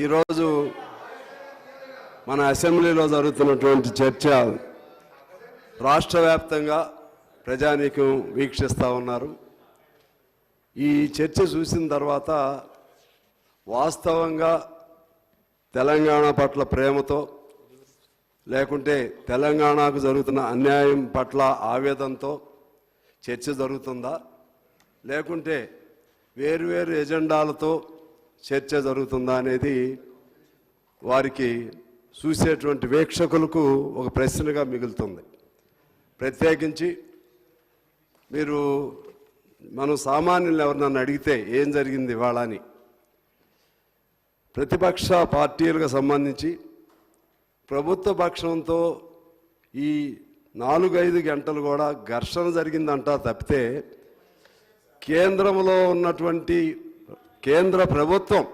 ఈరోజు మన అసెంబ్లీలో జరుగుతున్నటువంటి చర్చ రాష్ట్ర వ్యాప్తంగా ప్రజానీకం వీక్షిస్తూ ఉన్నారు. ఈ చర్చ చూసిన తర్వాత వాస్తవంగా తెలంగాణ పట్ల ప్రేమతో లేకుంటే తెలంగాణకు జరుగుతున్న అన్యాయం పట్ల ఆవేదంతో చర్చ జరుగుతుందా? లేకుంటే వేరువేరు ఎజెండాలతో చర్చ జరుగుతుందా అనేది వారికి చూసేటువంటి వీక్షకులకు ఒక ప్రశ్నగా మిగులుతుంది. ప్రత్యేకించి మీరు మనం సామాన్యులు ఎవరినన్ను అడిగితే ఏం జరిగింది ఇవాళ అని. ప్రతిపక్ష పార్టీలకు సంబంధించి ప్రభుత్వ పక్షంతో ఈ నాలుగైదు గంటలు కూడా ఘర్షణ జరిగిందంట తప్పితే కేంద్రంలో ఉన్నటువంటి కేంద్ర ప్రభుత్వం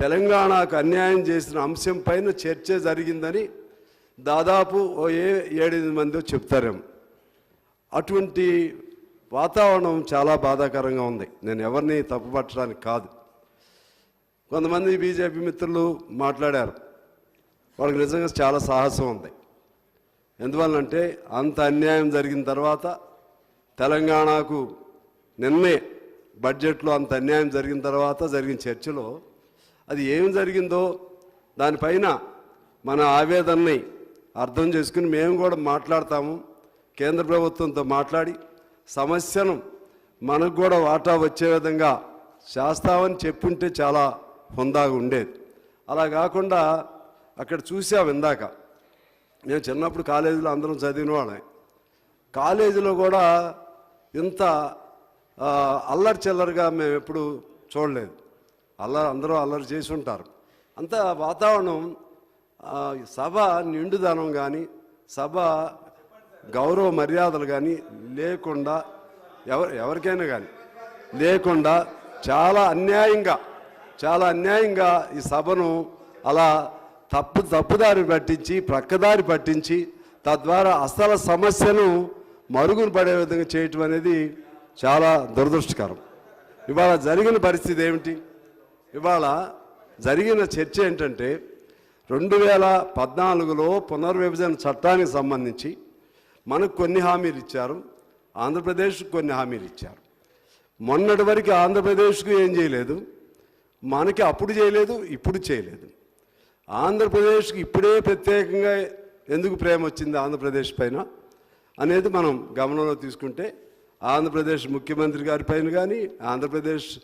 తెలంగాణకు అన్యాయం చేసిన అంశం పైన చర్చ జరిగిందని దాదాపు ఓ ఏ ఏడెనిమిది మంది చెప్తారేమో అటువంటి వాతావరణం చాలా బాధాకరంగా ఉంది. నేను ఎవరిని తప్పుపట్టడానికి కాదు. కొంతమంది బీజేపీ మిత్రులు మాట్లాడారు. వాళ్ళకి నిజంగా చాలా సాహసం ఉంది. ఎందువల్లంటే అంత అన్యాయం జరిగిన తర్వాత తెలంగాణకు నిన్నే బడ్జెట్లో అంత అన్యాయం జరిగిన తర్వాత జరిగిన చర్చలో అది ఏం జరిగిందో దానిపైన మన ఆవేదనని అర్థం చేసుకుని మేము కూడా మాట్లాడతాము కేంద్ర ప్రభుత్వంతో మాట్లాడి సమస్యను మనకు కూడా వాటా వచ్చే విధంగా చేస్తామని చెప్పుంటే చాలా హుందాగా ఉండేది. అలా కాకుండా అక్కడ చూసాం ఇందాక. నేను చిన్నప్పుడు కాలేజీలో అందరం చదివిన వాళ్ళం కాలేజీలో కూడా ఇంత అల్లరి చిల్లరిగా మేము ఎప్పుడు చూడలేదు. అల్లరి అందరూ అల్లరి చేసి ఉంటారు. అంత వాతావరణం సభ నిండుదనం కానీ సభ గౌరవ మర్యాదలు కానీ లేకుండా ఎవరు ఎవరికైనా కానీ లేకుండా చాలా అన్యాయంగా చాలా అన్యాయంగా ఈ సభను అలా తప్పు తప్పుదారి పట్టించి ప్రక్కదారి పట్టించి తద్వారా అసలు సమస్యను మరుగున పడే విధంగా చేయటం అనేది చాలా దురదృష్టకరం. ఇవాళ జరిగిన పరిస్థితి ఏమిటి? ఇవాళ జరిగిన చర్చ ఏంటంటే రెండు వేల పద్నాలుగులో పునర్విభజన చట్టానికి సంబంధించి మనకు కొన్ని హామీలు ఇచ్చారు. ఆంధ్రప్రదేశ్కు కొన్ని హామీలు ఇచ్చారు. మొన్నటి వరకు ఆంధ్రప్రదేశ్కు ఏం చేయలేదు. మనకి అప్పుడు చేయలేదు ఇప్పుడు చేయలేదు. ఆంధ్రప్రదేశ్కి ఇప్పుడే ప్రత్యేకంగా ఎందుకు ప్రేమ వచ్చింది ఆంధ్రప్రదేశ్ పైన అనేది మనం గమనంలో తీసుకుంటే ఆంధ్రప్రదేశ్ ముఖ్యమంత్రి గారి పైన కానీ ఆంధ్రప్రదేశ్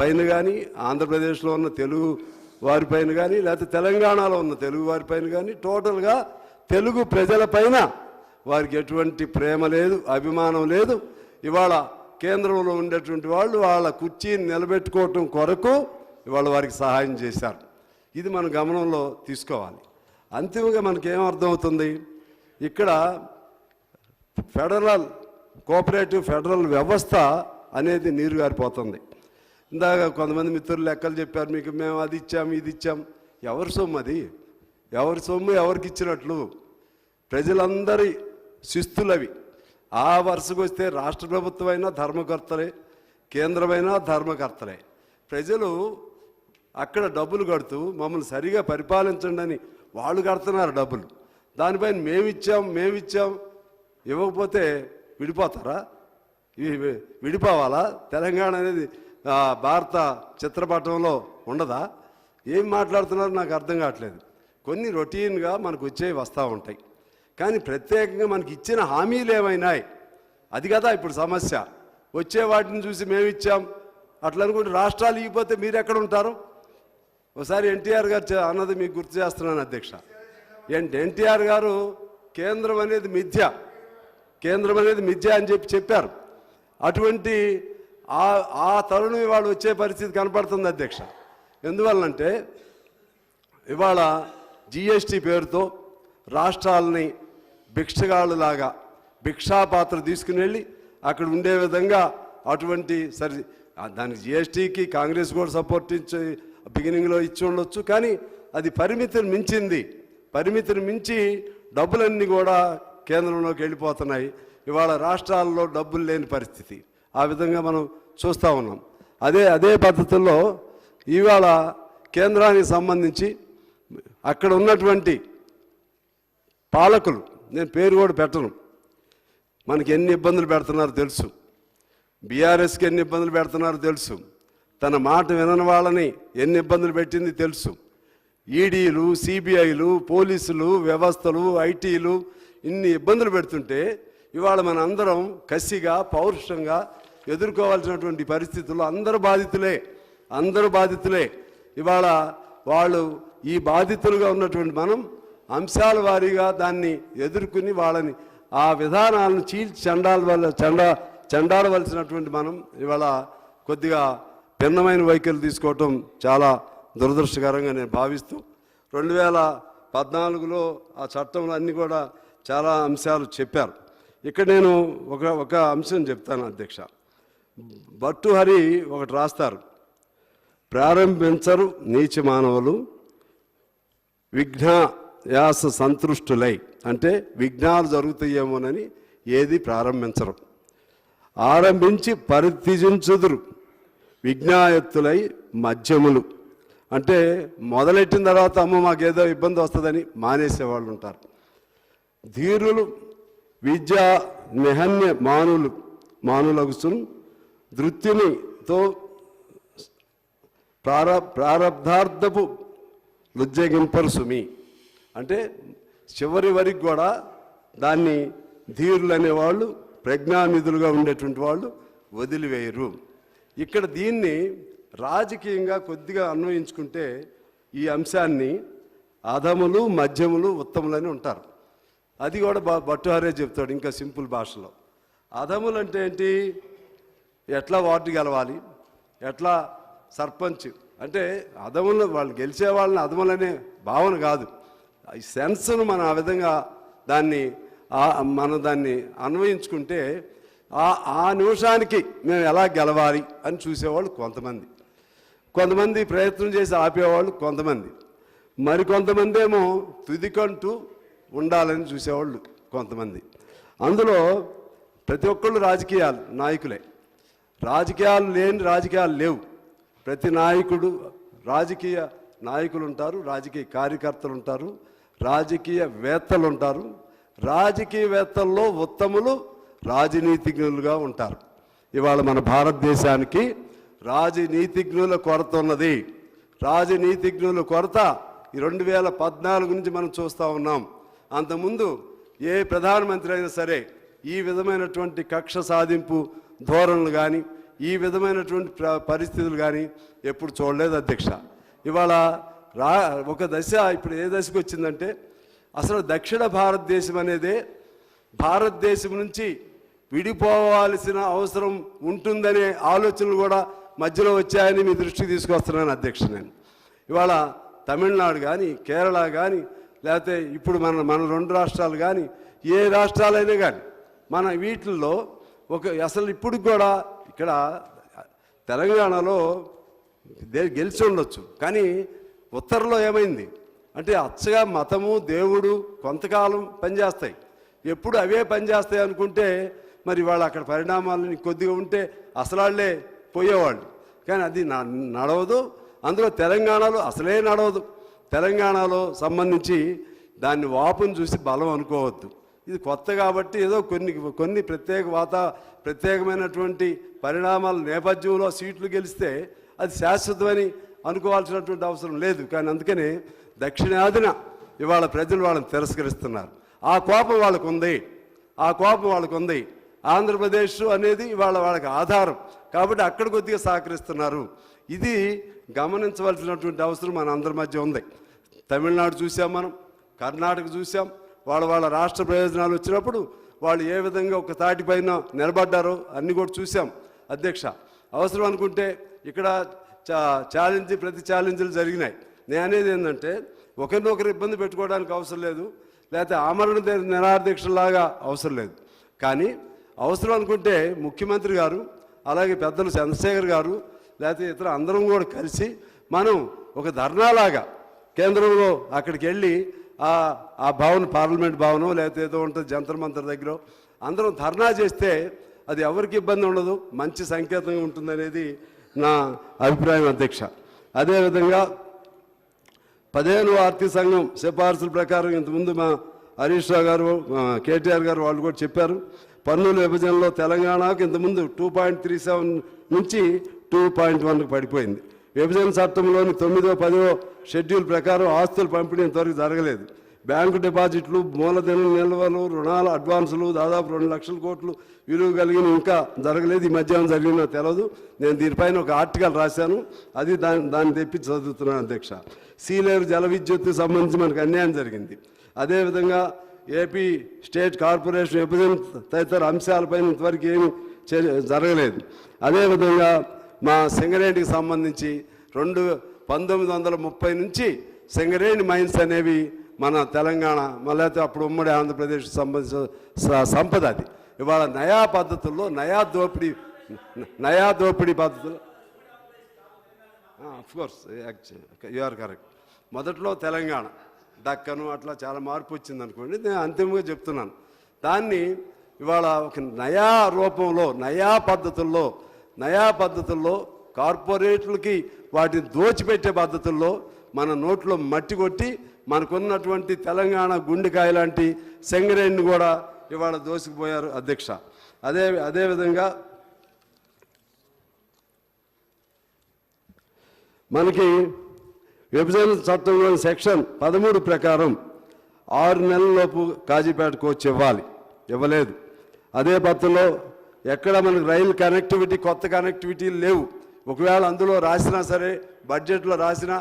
పైన కానీ ఆంధ్రప్రదేశ్లో ఉన్న తెలుగు వారిపైన కానీ లేకపోతే తెలంగాణలో ఉన్న తెలుగు వారిపైన కానీ టోటల్గా తెలుగు ప్రజల పైన వారికి ఎటువంటి ప్రేమ లేదు అభిమానం లేదు. ఇవాళ కేంద్రంలో ఉండేటువంటి వాళ్ళు వాళ్ళ కుర్చీని నిలబెట్టుకోవటం కొరకు ఇవాళ వారికి సహాయం చేశారు. ఇది మన గమనంలో తీసుకోవాలి. అంతిమంగా మనకేం అర్థమవుతుంది? ఇక్కడ ఫెడరల్ కోఆపరేటివ్ ఫెడరల్ వ్యవస్థ అనేది నీరుగారిపోతుంది. ఇందాక కొంతమంది మిత్రులు లెక్కలు చెప్పారు మీకు మేము అది ఇచ్చాం ఇది ఇచ్చాం. ఎవరి సొమ్ము అది? ఎవరి సొమ్ము ఎవరికి ఇచ్చినట్లు? ప్రజలందరి శిస్తులవి. ఆ వరుసకు వస్తే రాష్ట్ర ప్రభుత్వం అయినా ధర్మకర్తలే కేంద్రమైనా ధర్మకర్తలే. ప్రజలు అక్కడ డబ్బులు కడుతూ మమ్మల్ని సరిగా పరిపాలించండి అని వాళ్ళు కడుతున్నారు డబ్బులు. దానిపైన మేమిచ్చాం మేమిచ్చాం. ఇవ్వకపోతే విడిపోతారా? ఇవి విడిపోవాలా? తెలంగాణ అనేది భారత చిత్రపటంలో ఉండదా? ఏం మాట్లాడుతున్నారో నాకు అర్థం కావట్లేదు. కొన్ని రొటీన్గా మనకు వచ్చేవి వస్తూ ఉంటాయి. కానీ ప్రత్యేకంగా మనకి ఇచ్చిన హామీలు ఏమైనాయి? అది కదా ఇప్పుడు సమస్య. వచ్చే వాటిని చూసి మేము ఇచ్చాం అట్లా అనుకుంటే రాష్ట్రాలు ఇవ్వకపోతే మీరు ఎక్కడ ఉంటారు? ఒకసారి ఎన్టీఆర్ గారు చే- అన్నది మీకు గుర్తు చేస్తున్నాను అధ్యక్ష. ఎన్ ఎన్టీఆర్ గారు కేంద్రం అనేది మిథ్య. కేంద్రం అనేది మిథ్య అని చెప్పి చెప్పారు. అటువంటి ఆ ఆ తరుణం ఇవాళ వచ్చే పరిస్థితి కనపడుతుంది అధ్యక్ష. ఎందువల్లంటే ఇవాళ జిఎస్టీ పేరుతో రాష్ట్రాలని భిక్షగాళ్ళులాగా భిక్షాపాత్ర తీసుకుని వెళ్ళి అక్కడ ఉండే విధంగా అటువంటి సరి దానికి జిఎస్టీకి కాంగ్రెస్ కూడా సపోర్ట్ ఇచ్చి బిగినింగ్లో ఇచ్చి ఉండొచ్చు. కానీ అది పరిమితిని మించింది. పరిమితిని మించి డబ్బులన్నీ కూడా కేంద్రంలోకి వెళ్ళిపోతున్నాయి. ఇవాళ రాష్ట్రాల్లో డబ్బులు లేని పరిస్థితి. ఆ విధంగా మనం చూస్తూ ఉన్నాం. అదే అదే పద్ధతుల్లో ఇవాళ కేంద్రానికి సంబంధించి అక్కడ ఉన్నటువంటి పాలకులు నేను పేరు కూడా పెట్టను. మనకి ఎన్ని ఇబ్బందులు పెడుతున్నారో తెలుసు. బీఆర్ఎస్కి ఎన్ని ఇబ్బందులు పెడుతున్నారో తెలుసు. తన మాట వినని వాళ్ళని ఎన్ని ఇబ్బందులు పెట్టింది తెలుసు. ఈడీలు సిబిఐలు పోలీసులు వ్యవస్థలు ఐటీలు ఇన్ని ఇబ్బందులు పెడుతుంటే ఇవాళ మన అందరం కసిగా పౌరుషంగా ఎదుర్కోవాల్సినటువంటి పరిస్థితుల్లో అందరూ బాధితులే అందరూ బాధితులే. ఇవాళ వాళ్ళు ఈ బాధితులుగా ఉన్నటువంటి మనం అంశాల వారీగా దాన్ని ఎదుర్కొని వాళ్ళని ఆ విధానాలను చీల్చి చండాల వల్ల చండా చండాడవలసినటువంటి మనం ఇవాళ కొద్దిగా భిన్నమైన వైఖరి తీసుకోవటం చాలా దురదృష్టకరంగా నేను భావిస్తూ రెండు వేల పద్నాలుగులో ఆ చట్టంలో అన్నీ కూడా చాలా అంశాలు చెప్పారు. ఇక్కడ నేను ఒక ఒక అంశం చెప్తాను అధ్యక్ష. భట్టుహరి ఒకటి రాస్తారు. ప్రారంభించరు నీచ మానవులు విఘ్నయాస సంతృష్టులై. అంటే విఘ్నాలు జరుగుతాయేమోనని ఏది ప్రారంభించరు. ఆరంభించి పరిత్యజించుదురు విజ్ఞాయత్తులై మధ్యములు. అంటే మొదలెట్టిన తర్వాత అమ్మ మాకేదో ఇబ్బంది వస్తుందని మానేసేవాళ్ళు ఉంటారు ధీరులు విద్య నిహన్య మానులు మానులగుసును ధృత్యునితో ప్రార ప్రారబ్ధార్థపు లుజ్జగింపరుసుమి అంటే చివరి వరకు కూడా దాన్ని ధీరులు అనేవాళ్ళు ప్రజ్ఞానిధులుగా ఉండేటువంటి వాళ్ళు వదిలివేయరు. ఇక్కడ దీన్ని రాజకీయంగా కొద్దిగా అన్వయించుకుంటే ఈ అంశాన్ని అధములు మధ్యములు ఉత్తములని ఉంటారు. అది కూడా భట్టుహారే చెప్తాడు ఇంకా సింపుల్ భాషలో. అధములు అంటే ఏంటి? ఎట్లా వార్డు గెలవాలి? ఎట్లా సర్పంచ్? అంటే అదములు వాళ్ళు గెలిచే వాళ్ళని అదములనే భావన కాదు. ఈ సెన్స్ను మనం ఆ విధంగా దాన్ని మనం దాన్ని అన్వయించుకుంటే ఆ ఆ నిమిషానికి మేము ఎలా గెలవాలి అని చూసేవాళ్ళు కొంతమంది. కొంతమంది ప్రయత్నం చేసి ఆపేవాళ్ళు కొంతమంది. మరికొంతమంది ఏమో తుదికంటూ ఉండాలని చూసేవాళ్ళు కొంతమంది. అందులో ప్రతి ఒక్కళ్ళు రాజకీయాలు నాయకులే. రాజకీయాలు లేని రాజకీయాలు లేవు. ప్రతి నాయకుడు రాజకీయ నాయకులు ఉంటారు రాజకీయ కార్యకర్తలు ఉంటారు రాజకీయ వేత్తలు ఉంటారు. రాజకీయవేత్తల్లో ఉత్తములు రాజనీతిజ్ఞులుగా ఉంటారు. ఇవాళ మన భారతదేశానికి రాజనీతిజ్ఞుల కొరత ఉన్నది. రాజనీతిజ్ఞుల కొరత ఈ రెండు వేల పద్నాలుగు నుంచి మనం చూస్తూ ఉన్నాం. అంతకుముందు ఏ ప్రధానమంత్రి అయినా సరే ఈ విధమైనటువంటి కక్ష సాధింపు ధోరణులు కానీ ఈ విధమైనటువంటి పరిస్థితులు కానీ ఎప్పుడు చూడలేదు అధ్యక్ష. ఇవాళ రా ఒక దశ ఇప్పుడు ఏ దశకు వచ్చిందంటే అసలు దక్షిణ భారతదేశం అనేదే భారతదేశం నుంచి విడిపోవాల్సిన అవసరం ఉంటుందనే ఆలోచనలు కూడా మధ్యలో వచ్చాయని మీ దృష్టికి తీసుకొస్తున్నాను అధ్యక్ష నేను. ఇవాళ తమిళనాడు కానీ కేరళ కానీ లేకపోతే ఇప్పుడు మన మన రెండు రాష్ట్రాలు కానీ ఏ రాష్ట్రాలైనా కానీ మన వీటిల్లో ఒక అసలు ఇప్పుడు కూడా ఇక్కడ తెలంగాణలో గెలిచి ఉండొచ్చు. కానీ ఉత్తర్లో ఏమైంది? అంటే అచ్చగా మతము దేవుడు కొంతకాలం పనిచేస్తాయి. ఎప్పుడు అవే పనిచేస్తాయి అనుకుంటే మరి వాళ్ళు అక్కడ పరిణామాలు కొద్దిగా ఉంటే అసలాళ్ళే పోయేవాళ్ళు. కానీ అది నడవదు. అందులో తెలంగాణలో అసలే నడవదు. తెలంగాణలో సంబంధించి దాన్ని వాపును చూసి బలం అనుకోవద్దు. ఇది కొత్త కాబట్టి ఏదో కొన్ని కొన్ని ప్రత్యేక వాత ప్రత్యేకమైనటువంటి పరిణామాల నేపథ్యంలో సీట్లు గెలిస్తే అది శాశ్వతమని అనుకోవాల్సినటువంటి అవసరం లేదు. కానీ అందుకనే దక్షిణాదిన ఇవాళ ప్రజలు వాళ్ళని తిరస్కరిస్తున్నారు. ఆ కోపం వాళ్ళకు ఉంది. ఆ కోపం వాళ్ళకు ఉంది. ఆంధ్రప్రదేశ్ అనేది ఇవాళ వాళ్ళకి ఆధారం. కాబట్టి అక్కడ కొద్దిగా సహకరిస్తున్నారు. ఇది గమనించవలసినటువంటి అవసరం మన అందరి మధ్య ఉంది. తమిళనాడు చూసాం మనం కర్ణాటక చూసాం వాళ్ళ వాళ్ళ రాష్ట్ర ప్రయోజనాలు వచ్చినప్పుడు వాళ్ళు ఏ విధంగా ఒక తాటిపైన నిలబడ్డారో అన్నీ కూడా చూసాం. అధ్యక్ష అవసరం అనుకుంటే ఇక్కడ చా ఛాలెంజ్ ప్రతి ఛాలెంజ్లు జరిగినాయి. నేను అనేది ఏంటంటే ఒకరినొకరు ఇబ్బంది పెట్టుకోవడానికి అవసరం లేదు లేకపోతే ఆమరణ దే- నిరాదీక్షలాగా అవసరం లేదు. కానీ అవసరం అనుకుంటే ముఖ్యమంత్రి గారు అలాగే పెద్దలు చంద్రశేఖర్ గారు లేకపోతే ఇతర అందరం కూడా కలిసి మనం ఒక ధర్నాలాగా కేంద్రంలో అక్కడికి వెళ్ళి ఆ ఆ భవన్ పార్లమెంట్ భవనం లేకపోతే ఏదో ఉంటుంది జంతర్ మంతర్ దగ్గర అందరం ధర్నా చేస్తే అది ఎవరికి ఇబ్బంది ఉండదు మంచి సంకేతంగా ఉంటుందనేది నా అభిప్రాయం అధ్యక్ష. అదేవిధంగా పదిహేను ఆర్థిక సంఘం సిఫార్సుల ప్రకారం ఇంతకుముందు మా హరీష్ రావు గారు కేటీఆర్ గారు వాళ్ళు కూడా చెప్పారు పన్నుల విభజనలో తెలంగాణకు ఇంతకుముందు టూ పాయింట్ త్రీ సెవెన్ నుంచి టూ పాయింట్ వన్కి పడిపోయింది. విభజన చట్టంలోని తొమ్మిదో పదో షెడ్యూల్ ప్రకారం ఆస్తులు పంపిణీ ఇంతవరకు జరగలేదు. బ్యాంకు డిపాజిట్లు మూలధన నిల్వలు రుణాలు అడ్వాన్సులు దాదాపు రెండు లక్షల కోట్లు విలువ కలిగిన ఇంకా జరగలేదు. ఈ మధ్యాహ్నం జరిగిన తెలియదు నేను దీనిపైన ఒక ఆర్టికల్ రాశాను. అది దాన్ని దాన్ని తెప్పి చదువుతున్నాను అధ్యక్ష. సీలేరు జల విద్యుత్ సంబంధించి మనకు అన్యాయం జరిగింది. అదేవిధంగా ఏపీ స్టేట్ కార్పొరేషన్ విభజన తదితర అంశాలపైన ఇంతవరకు ఏమి జరగలేదు. అదేవిధంగా మా సింగరేణికి సంబంధించి రెండు పంతొమ్మిది వందల ముప్పై నుంచి సింగరేణి మైన్స్ అనేవి మన తెలంగాణ మళ్ళీ అప్పుడు ఉమ్మడి ఆంధ్రప్రదేశ్కి సంబంధించిన సంపద అది. ఇవాళ నయా పద్ధతుల్లో నయా దోపిడీ నయా దోపిడీ పద్ధతులు కోర్స్ యు ఆర్ కరెక్ట్ మొదట్లో తెలంగాణ దక్కను అట్లా చాలా మార్పు వచ్చింది అనుకోండి నేను అంతిమంగా చెప్తున్నాను. దాన్ని ఇవాళ ఒక నయా రూపంలో నయా పద్ధతుల్లో నయా పద్ధతుల్లో కార్పొరేట్లకి వాటిని దోచిపెట్టే పద్ధతుల్లో మన నోట్లో మట్టి కొట్టి మనకున్నటువంటి తెలంగాణ గుండెకాయ లాంటి సెంగరేణిని కూడా ఇవాళ దోసుకుపోయారు అధ్యక్ష. అదే అదేవిధంగా మనకి విభజన చట్టంలోని సెక్షన్ పదమూడు ప్రకారం ఆరు నెలలలోపు కాజీపేటకు వచ్చి ఇవ్వాలి. ఇవ్వలేదు. అదే పత్రంలో ఎక్కడ మనకు రైలు కనెక్టివిటీ కొత్త కనెక్టివిటీ లేవు. ఒకవేళ అందులో రాసినా సరే బడ్జెట్లో రాసినా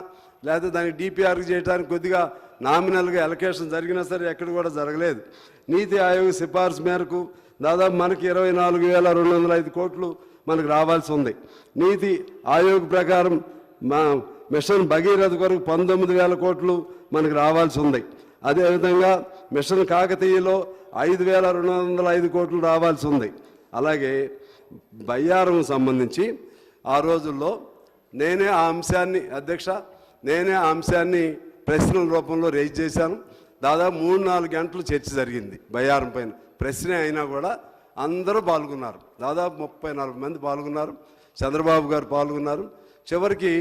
లేదా దానికి డిపిఆర్ చేయడానికి కొద్దిగా నామినల్గా ఎలకేషన్ జరిగినా సరే ఎక్కడ కూడా జరగలేదు. నీతి ఆయోగ్ సిఫార్సు మేరకు దాదాపు మనకి ఇరవై నాలుగు వేల రెండు వందల ఐదు కోట్లు మనకు రావాల్సి ఉంది. నీతి ఆయోగ్ ప్రకారం మా మిషన్ భగీరథ కొరకు పంతొమ్మిది వేల కోట్లు మనకు రావాల్సి ఉంది. అదేవిధంగా మిషన్ కాకతీయలో ఐదు వేల రెండు వందల ఐదు కోట్లు రావాల్సి ఉంది. అలాగే బయ్యారం సంబంధించి ఆ రోజుల్లో నేనే ఆ అంశాన్ని అధ్యక్ష నేనే ఆ అంశాన్ని ప్రశ్నల రూపంలో రేజ్ చేశాను. దాదాపు మూడు నాలుగు గంటలు చర్చ జరిగింది బయ్యారం పైన. ప్రశ్న అయినా కూడా అందరూ పాల్గొన్నారు. దాదాపు ముప్పై నలభై మంది పాల్గొన్నారు. చంద్రబాబు గారు పాల్గొన్నారు. చివరికి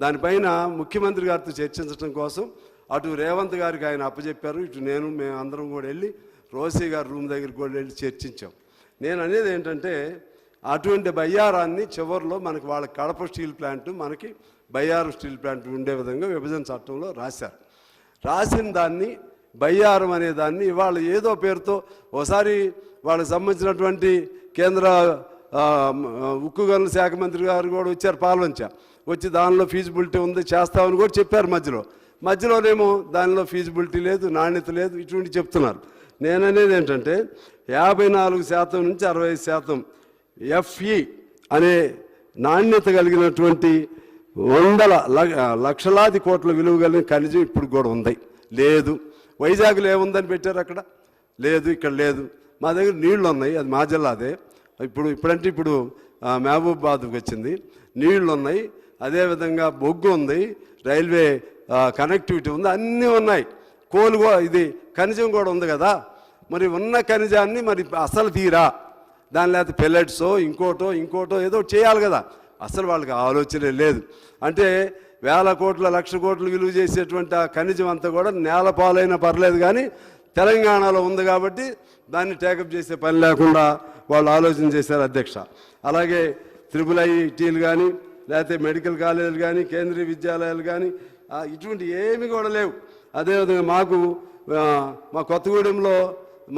దానిపైన ముఖ్యమంత్రి గారితో చర్చించడం కోసం అటు రేవంత్ గారికి ఆయన అప్పచెప్పారు. ఇటు నేను మేము అందరం కూడా వెళ్ళి రోసీ గారి రూమ్ దగ్గరికి కూడా వెళ్ళి చర్చించాం. నేను అనేది ఏంటంటే అటువంటి బయ్యారాన్ని చివరిలో మనకి వాళ్ళ కడప స్టీల్ ప్లాంట్ మనకి బయ్యారం స్టీల్ ప్లాంట్ ఉండే విధంగా విభజన చట్టంలో రాశారు. రాసిన దాన్ని బయ్యారం అనే దాన్ని ఇవాళ ఏదో పేరుతో ఒకసారి వాళ్ళకి సంబంధించినటువంటి కేంద్ర ఉక్కు గనుల శాఖ మంత్రి గారు కూడా వచ్చారు పాల్వంచ. వచ్చి దానిలో ఫీజిబిలిటీ ఉంది చేస్తామని కూడా చెప్పారు మధ్యలో. మధ్యలోనేమో దానిలో ఫీజిబిలిటీ లేదు నాణ్యత లేదు ఇటువంటి చెప్తున్నారు. నేననేది ఏంటంటే యాభై నాలుగు శాతం నుంచి అరవై శాతం ఎఫ్ఈ అనే నాణ్యత కలిగినటువంటి వందల లక్షలాది కోట్ల విలువ కలిగిన ఖనిజం ఇప్పుడు కూడా ఉంది. లేదు. వైజాగ్లో ఏముందని పెట్టారు అక్కడ? లేదు ఇక్కడ లేదు. మా దగ్గర నీళ్ళు ఉన్నాయి అది మా జిల్లాదే. ఇప్పుడు ఇప్పుడంటే ఇప్పుడు ఆ, మహబూబాబాద్కి వచ్చింది. నీళ్ళు ఉన్నాయి అదేవిధంగా బొగ్గు ఉంది రైల్వే కనెక్టివిటీ ఉంది అన్నీ ఉన్నాయి. కోలు ఇది ఖనిజం కూడా ఉంది కదా. మరి ఉన్న ఖనిజాన్ని మరి అసలు తీరా? దాని లేకపోతే పెల్లెట్సో ఇంకోటో ఇంకోటో ఏదో చేయాలి కదా. అసలు వాళ్ళకి ఆలోచనే లేదు. అంటే వేల కోట్ల లక్ష కోట్లు విలువ చేసేటువంటి ఆ ఖనిజం అంతా కూడా నేల పాలైనా పర్లేదు కానీ తెలంగాణలో ఉంది కాబట్టి దాన్ని టేకప్ చేసే పని లేకుండా వాళ్ళు ఆలోచన చేశారు అధ్యక్ష. అలాగే త్రిపుల్ ఐటీలు కానీ లేకపోతే మెడికల్ కాలేజీలు కానీ కేంద్రీయ విద్యాలయాలు కానీ ఇటువంటి ఏమి కూడా లేవు. అదేవిధంగా మాకు మా కొత్తగూడెంలో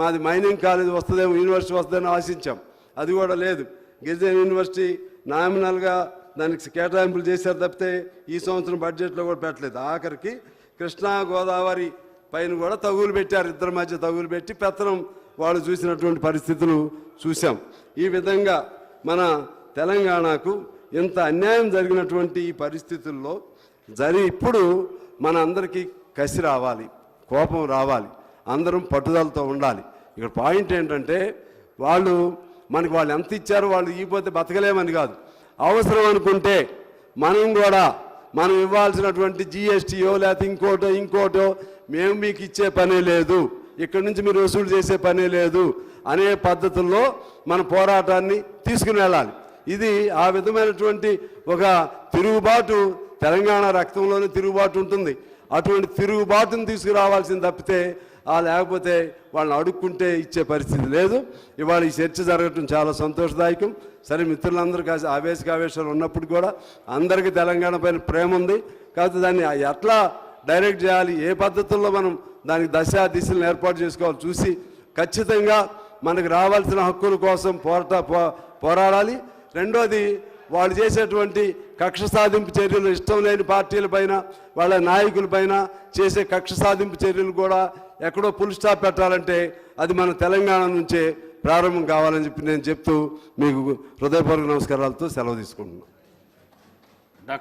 మాది మైనింగ్ కాలేజ్ వస్తుందేమో యూనివర్సిటీ వస్తుందని ఆశించాం. అది కూడా లేదు. గిరిజన యూనివర్సిటీ నామినల్గా దానికి కేటాయింపులు చేశారు తప్పితే ఈ సంవత్సరం బడ్జెట్లో కూడా పెట్టలేదు. ఆఖరికి కృష్ణా గోదావరి పైన కూడా తగులు పెట్టారు. ఇద్దరి మధ్య తగులు పెట్టి పెత్తనం వాళ్ళు చూసినటువంటి పరిస్థితులు చూసాం ఈ విధంగా మన తెలంగాణకు ఇంత అన్యాయం జరిగినటువంటి ఈ పరిస్థితుల్లో జరి ఇప్పుడు మన అందరికీ కసి రావాలి కోపం రావాలి. అందరం పట్టుదలతో ఉండాలి. ఇక్కడ పాయింట్ ఏంటంటే వాళ్ళు మనకి వాళ్ళు ఎంత ఇచ్చారో వాళ్ళు ఇవ్వకపోతే బతకలేమని కాదు. అవసరం అనుకుంటే మనం కూడా మనం ఇవ్వాల్సినటువంటి జిఎస్టీయో లేకపోతే ఇంకోటో ఇంకోటో మేము మీకు ఇచ్చే పనే లేదు. ఇక్కడి నుంచి మీరు వసూలు చేసే పనే లేదు అనే పద్ధతుల్లో మన పోరాటాన్ని తీసుకుని వెళ్ళాలి. ఇది ఆ విధమైనటువంటి ఒక తిరుగుబాటు తెలంగాణ రక్తంలోనే తిరుగుబాటు ఉంటుంది. అటువంటి తిరుగుబాటును తీసుకురావాల్సింది తప్పితే లేకపోతే వాళ్ళని అడుక్కుంటే ఇచ్చే పరిస్థితి లేదు. ఇవాళ ఈ చర్చ జరగటం చాలా సంతోషదాయకం. సరే మిత్రులందరూ కాసి ఆవేశకావేశాలు ఉన్నప్పుడు కూడా అందరికీ తెలంగాణ పైన ప్రేమ ఉంది. కాకపోతే దాన్ని ఎట్లా డైరెక్ట్ చేయాలి ఏ పద్ధతుల్లో మనం దానికి దశ దిశలను ఏర్పాటు చేసుకోవాలి చూసి ఖచ్చితంగా మనకు రావాల్సిన హక్కుల కోసం పోరాట పో- పోరాడాలి. రెండోది వాళ్ళు చేసేటువంటి కక్ష సాధింపు చర్యలు ఇష్టం లేని పార్టీల పైన వాళ్ళ నాయకుల పైన చేసే కక్ష సాధింపు చర్యలు కూడా ఎక్కడో పుల్ స్టాప్ పెట్టాలంటే అది మన తెలంగాణ నుంచే ప్రారంభం కావాలని చెప్పి నేను చెప్తూ మీకు హృదయపూర్వక నమస్కారాలతో సెలవు తీసుకుంటున్నాను.